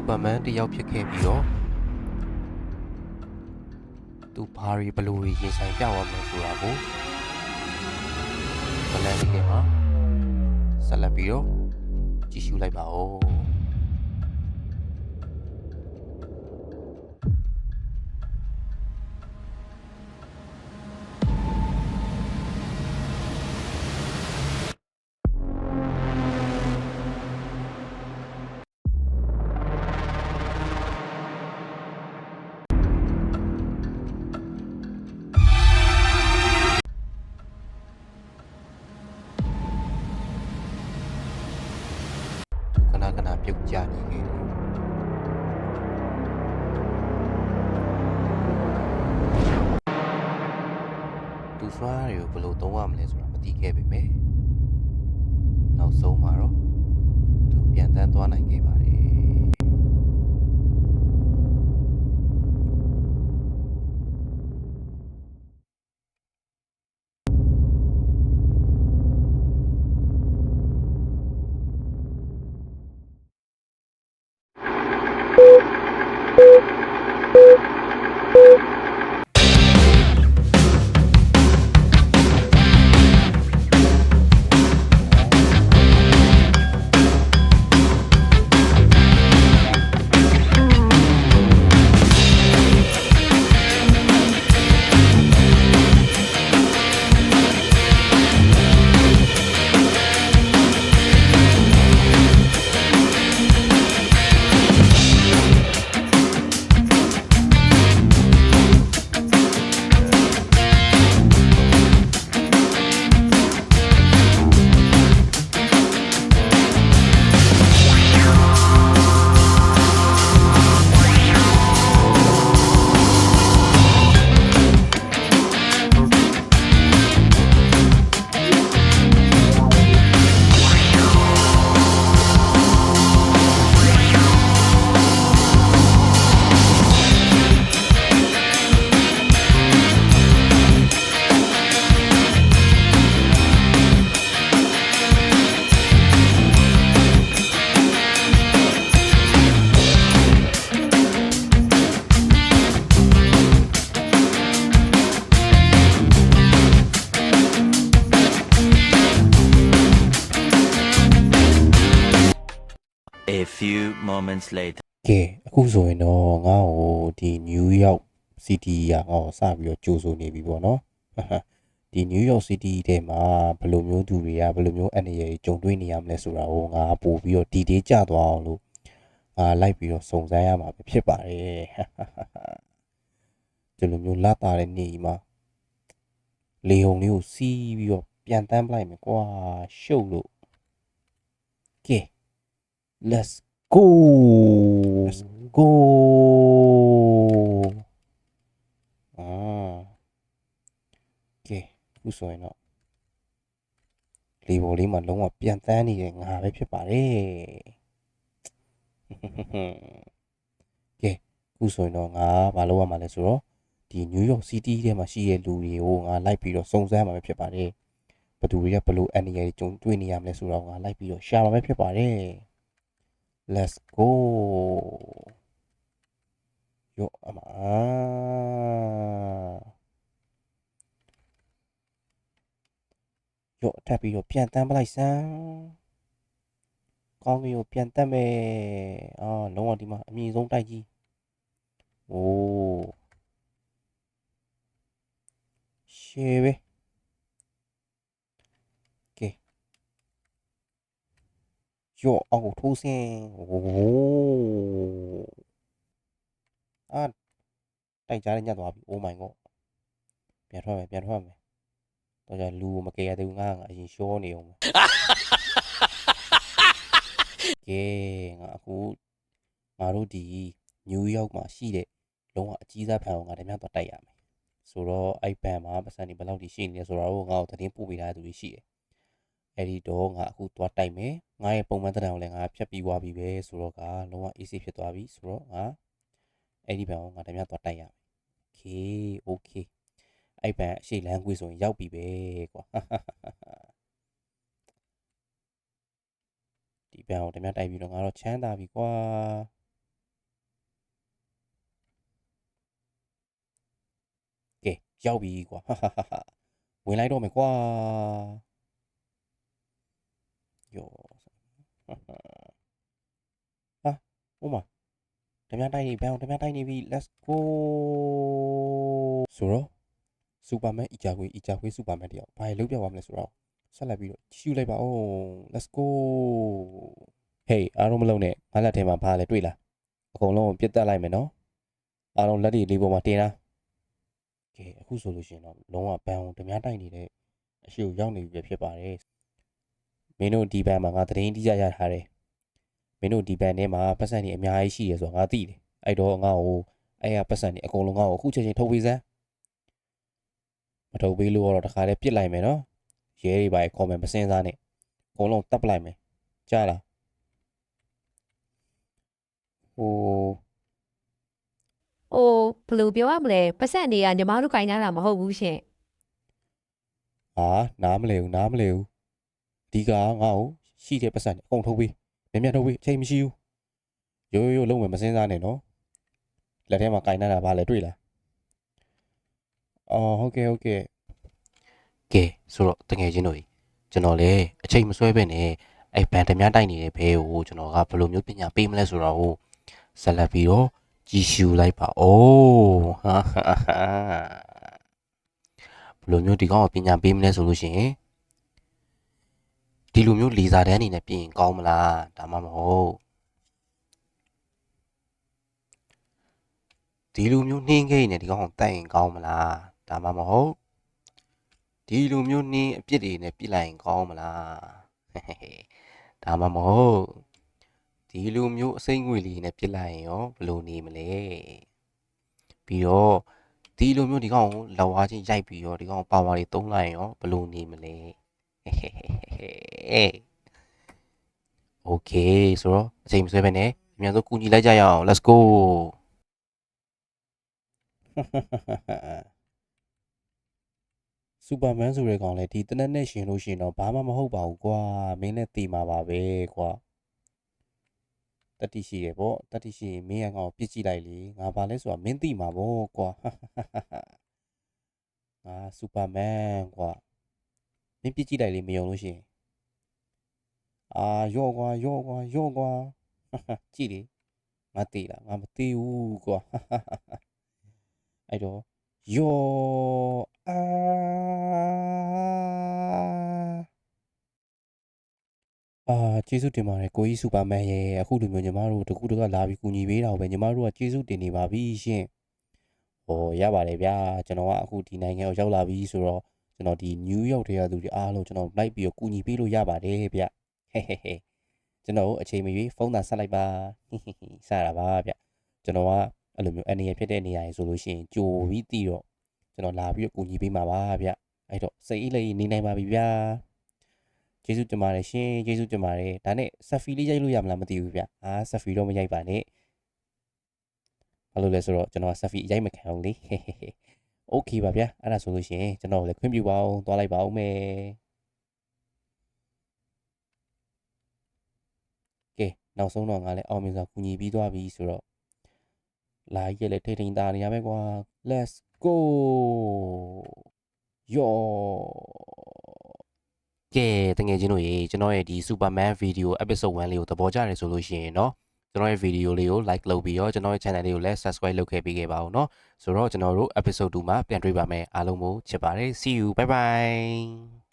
စူပါမန်တစ်ယောက်ဖြစ်ခဲ့ပြီးတော့သူဘာတွေဘလို့တွေရင်ဆိုင်ပြသွားမလဲဆိုတာကိုဘလန်လေးကမှာဆက်လက်ပြီးတော့ကြည့်ရှုလိုက်ပါဦး ကျနေခဲ့တယ်သူစွားတွေကိုဘယ်လိုသုံးရမလဲဆိုတာမသိခဲ့ပေမဲ့နောက်ဆုံးမှာတော့သူပြန်တန်းသွားနိုင်ခဲ့ပါတယ် few moments later. ကဲအခုဆိုရင်တော့ငါ့ကိုဒီနယူးယောက်စီးတီးကငါ့ကိုစပြီးတော့ကြိုးဆိုနေပြီပေါ့နော်ဒီနယူးယောက်စီးတီးထဲမှာဘယ်လိုမျိုးသူတွေကဘယ်လိုမျိုးအနေရကြုံတွေ့နေရမလဲဆိုတာကိုငါပို့ပြီးတော့ဒီတေးကြသွားအောင်လို့ငါလိုက်ပြီးတော့စုံစမ်းရမှာပဲဖြစ်ပါတယ်ဒီလိုမျိုးလာတာတဲ့နေမှာလေုံလေးကိုစီးပြီးတော့ပြန်တန်းပလိုက်မယ်ကွာရှုပ်လို့ကဲ let's go let's go အာကဲခုဆိုရင်တော့လေပေါ်လေးမှာလုံးဝပြန်တန်းနေတဲ့ငါပဲဖြစ်ပါတယ်ကဲခုဆိုရင်တော့ငါမလုပ်ရမှာလဲဆိုတော့ဒီနယူးယောက်စီးတီးထဲမှာရှိတဲ့လူတွေကိုငါလိုက်ပြီးတော့စုံစမ်းမှာပဲဖြစ်ပါတယ်ဘယ်သူတွေကဘယ်လိုအန်နီရတွေကြုံတွေ့နေရမလဲဆိုတော့ငါလိုက်ပြီးတော့ရှာမှာပဲဖြစ်ပါတယ် Let's go ယောအမယောထပ်ပြီးတော့ပြန်တန်းပလိုက်စမ်းကောင်းကင်ကိုပြန်တက်မယ်အာလုံးဝဒီမှာအမြင့်ဆုံးတိုက်ကြီးโอ้ရှေးပဲကဲ ကျော်အောက်ထိုးစင်းဟိုးအာတိုက်ကြားနဲ့ညက်သွားပြီ oh my god ပြန်ထွက်မယ်ပြန်ထွက်မယ်တော့ကြလူမကယ်ရသေးဘူးငါငါအရင်ရှောနေအောင်ကဲငါအခုငါတို့ဒီနယူးယောက်မှာရှိတဲ့လုံးဝအကြီးစားဖန်အောင်ငါတမန်တော့တိုက်ရမယ်ဆိုတော့အဲ့ဘန်မှာပတ်စံဒီဘယ်လောက်ထိရှိနေလဲဆိုတော့ငါ့ကိုသတင်းပို့ပေးထားသူတွေရှိတယ် အဲ့ဒီတော့ငါအခုသွားတိုက်မယ်ငါရဲ့ပုံမှန်တံတန်ကိုလည်းငါဖြတ်ပြီးွားပြီပဲဆိုတော့ကလုံးဝ AC ဖြစ်သွားပြီဆိုတော့ငါအဲ့ဒီဘက်ကိုငါတမရသွားတိုက်ရမယ် okay okay အဲ့ဘက်အရှိလမ်းကွေးဆိုရင်ရောက်ပြီပဲကွာဒီဘက်ကိုတမရတိုက်ပြီးတော့ငါတော့ချမ်းသာပြီကွာကဲရောက်ပြီကွာဝင်လိုက်တော့မယ်ကွာ ယောဟာဟာဟာဟိုမှာဓမြတိုက်နေဘန်ဓမြတိုက်နေပြီ let's go ဆိုတော့စူပါမန်အီဂျာခွေအီဂျာခွေစူပါမန်တယောက်ဘာလို့ပြောပြပါမလဲဆိုတော့ဆက်လက်ပြီးတော့ရှူလိုက်ပါဦး let's go hey အားလုံးမလုံးနဲ့ငါလက်ထဲမှာဘာလဲတွေ့လားအကုန်လုံးပြစ်တက်လိုက်မယ်နော်အားလုံးလက်တွေလေးပေါ်မှာတင်လားကဲအခုဆိုလို့ရှိရင်တော့လုံးဝဘန်ဓမြတိုက်နေတဲ့အရှိကိုရောက်နေပြီပဲဖြစ်ပါတယ် မင်းတို့ဒီဘန်မှာငါသတင်းတိကျရထားတယ်မင်းတို့ဒီဘန်ထဲမှာပတ်စံတွေအများကြီးရှိတယ်ဆိုတော့ငါသိတယ်အဲ့တော့ငါ့ကိုအဲ့ရပတ်စံတွေအကုန်လုံးငါ့ကိုအခုချက်ချင်းထုတ်ပေးစမ်းမထုတ်ပေးလို့တော့တခါတည်းပြစ်လိုက်မယ်နော်ရဲတွေပါခေါ်မယ်မစင်းစားနဲ့အကုန်လုံးတပ်ပလိုက်မယ်ကြားလားဟို။အိုးဘယ်လိုပြောရမလဲပတ်စံတွေကညီမတို့ခိုင်းထားတာမဟုတ်ဘူးရှင်ဟာနားမလဲဘူးနားမလဲဘူး အဓိကငါ့ကိုရှိတဲ့ပတ်စံတွေအကုန်ထုတ်ပေးမြန်မြန်ထုတ်ပေးအချိန်မရှိဘူးရိုးရိုးရိုးလုံးမယ်မစင်းစားနဲ့နော်လက်ထဲမှာကင်နေတာဗာလဲတွေ့လားအော်ဟုတ်ကဲ့ဟုတ်ကဲ့ကဲဆိုတော့တကယ်ချင်းတို့ကြီးကျွန်တော်လေအချိန်မဆွဲပဲနဲ့အဲ့ဘန်တများတိုက်နေတဲ့ဘဲကိုကျွန်တော်ကဘယ်လိုမျိုးပညာပေးမလဲဆိုတော့ဆက်လက်ပြီးတော့ကြည်ရှူလိုက်ပါအိုးဟာဟာဟာဘယ်လိုမျိုးဒီကောင်ကိုပညာပေးမလဲဆိုလို့ရှိရင် ဒီလိုမျိုးလီစာတန်းအနေနဲ့ပြင်ရင်ကောင်းမလားဒါမှမဟုတ်ဒီလိုမျိုးနှင်းခိနေဒီကောင်ကိုတိုက်ရင်ကောင်းမလားဒါမှမဟုတ်ဒီလိုမျိုးနှင်းအပြစ်တွေနဲ့ပြစ်လိုက်ရင်ကောင်းမလားဟဲ့ဟဲ့ဟဲ့ဒါမှမဟုတ်ဒီလိုမျိုးအစိမ့်ငွေလေးနဲ့ပြစ်လိုက်ရင်ရောဘယ်လိုနေမလဲပြီးတော့ဒီလိုမျိုးဒီကောင်ကိုလောက်ဝါချင်းရိုက်ပြီးတော့ဒီကောင်ပါဝါတွေတုံးလိုက်ရင်ရောဘယ်လိုနေမလဲဟဲ့ဟဲ့ဟဲ့ဟဲ့ โอเคဆိုတော့အချိန်မဆွဲပဲနဲ့အများဆုံးကူညီလိုက်ကြရအောင် let's go စူပါမန်ဆိုတဲ့ကောင်လေဒီတနက်နဲ့ရှင်လို့ရှင်တော့ဘာမှမဟုတ်ပါဘူးကွာမင်းနဲ့တီမှာပါပဲကွာတတိရှိရပေါ့တတိရှိရင်မင်းကငါ့ကိုပြစ်ကြည့်လိုက်လေငါဘာလဲဆိုတာမင်းတီမှာပေါ့ကွာငါစူပါမန်ကွာမင်းပြစ်ကြည့်လိုက်လေမယုံလို့ရှင် အာရော့ကွာရော့ကွာရော့ကွာကြည့်လေငါတီလားငါမတီဘူးကွာအဲ့တော့ယောအာအာကျေးဇူးတင်ပါတယ်ကိုကြီးစူပါမန်ရဲ့အခုလိုမျိုးညီမတို့တကူတကလာပြီးကူညီပေးတာကိုပဲညီမတို့ကကျေးဇူးတင်နေပါပြီရှင်။ဟောရပါတယ်ဗျာကျွန်တော်ကအခုဒီနိုင်ငံကိုရောက်လာပြီဆိုတော့ကျွန်တော်ဒီနယူးယောက်ထဲကသူတွေအားလုံးကျွန်တော်လိုက်ပြီးတော့ကူညီပေးလို့ရပါတယ်ဗျ။ဟဲဟဲဟဲ ကျွန်တော်အချိန်မရွေးဖုန်းသာဆက်လိုက်ပါဟိဟိဟိစတာပါဗျ။ကျွန်တော်ကအဲ့လိုမျိုးအနေရဖြစ်တဲ့နေရာကြီးဆိုလို့ရှိရင်ကြိုပြီးတည်တော့ ကျွန်တော်လာပြီးတော့ကူညီပေးမှာပါဗျအဲ့တော့စိတ်အေးလေးနေနိုင်ပါပြီဗျာကျေးဇူးတင်ပါတယ်ရှင်ကျေးဇူးတင်ပါတယ်ဒါနဲ့ဆက်ဖီလေးရိုက်လို့ရမလားမသိဘူးဗျအာဆက်ဖီတော့မရိုက်ပါနဲ့ဘာလို့လဲဆိုတော့ကျွန်တော်ဆက်ဖီရိုက်မခံအောင်လေဟေဟေဟေโอเคပါဗျာအဲ့ဒါဆိုလို့ရှိရင်ကျွန်တော်လည်းခွင့်ပြုပါအောင်သွားလိုက်ပါဦးမယ် နောက်ဆုံးတော့ငါလည်းအောင်မြင်စွာကူညီပြီးသွားပြီဆိုတော့လာရက်လည်းထိတ်ထိန်သားနေရမယ်ကွာ let's go ယောကဲတကယ်ချင်းတို့ရေကျွန်တော်ရဲ့ဒီ Superman video episode 1လေးကိုသဘောကျတယ်ဆိုလို့ရှိရင်เนาะကျွန်တော်ရဲ့ video လေးကို like လုပ်ပြီးတော့ကျွန်တော်ရဲ့ channel လေးကိုလည်း subscribe လုပ်ခဲ့ပေးခဲ့ပါဦးเนาะဆိုတော့ကျွန်တော်တို့ episode 2မှာပြန်တွေ့ပါမယ်အားလုံးကိုချစ်ပါတယ် see you bye bye